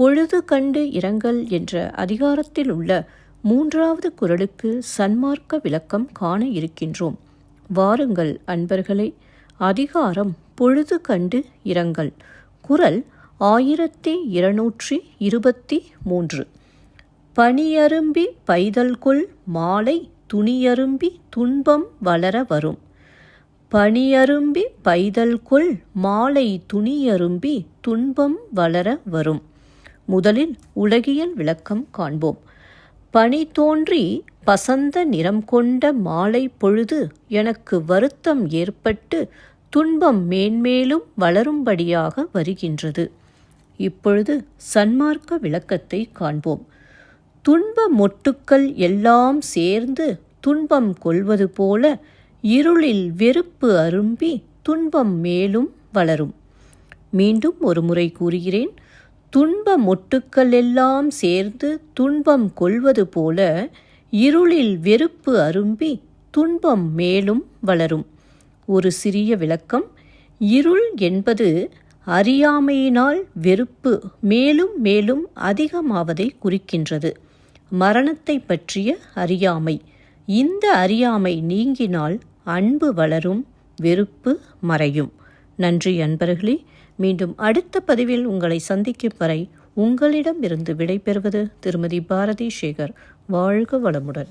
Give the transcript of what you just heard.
பொழுது கண்டு இரங்கல் என்ற அதிகாரத்தில் உள்ள மூன்றாவது குரலுக்கு சன்மார்க்க விளக்கம் காண இருக்கின்றோம். வாருங்கள் அன்பர்களே அதிகாரம் பொழுது கண்டு இரங்கல். குரல் ஆயிரத்தி இருநூற்றி இருபத்தி மூன்று. பனியரும்பி பைதல்கொள் மாலை துணியரும்பி துன்பம் வளர வரும். பனியரும்பி பைதல்கொள் மாலை துணியரும்பி துன்பம் வளர வரும். முதலில் உலகியல் விளக்கம் காண்போம். பனி தோன்றி பசந்த நிறம் கொண்ட மாலை பொழுது எனக்கு வருத்தம் ஏற்பட்டு துன்பம் மேன்மேலும் வளரும்படியாக வருகின்றது. இப்பொழுது சன்மார்க்க விளக்கத்தை காண்போம். துன்ப மொட்டுக்கள் எல்லாம் சேர்ந்து துன்பம் கொள்வது போல இருளில் வெறுப்பு அரும்பி துன்பம் மேலும் வளரும். மீண்டும் ஒரு முறை கூறுகிறேன். துன்ப மொட்டுக்கள் எல்லாம் சேர்ந்து துன்பம் கொள்வது போல இருளில் வெறுப்பு அரும்பி துன்பம் மேலும் வளரும். ஒரு சிறிய விளக்கம். இருள் என்பது அறியாமையினால் வெறுப்பு மேலும் மேலும் அதிகமாவதை குறிக்கின்றது. மரணத்தை பற்றிய அறியாமை. இந்த அறியாமை நீங்கினால் அன்பு வளரும் வெறுப்பு மறையும். நன்றி அன்பர்களே. மீண்டும் அடுத்த பதிவில் உங்களை சந்திக்கும் வரை உங்களிடம் இருந்து விடைபெறுவது திருமதி பாரதி சேகர். வாழ்க வளமுடன்.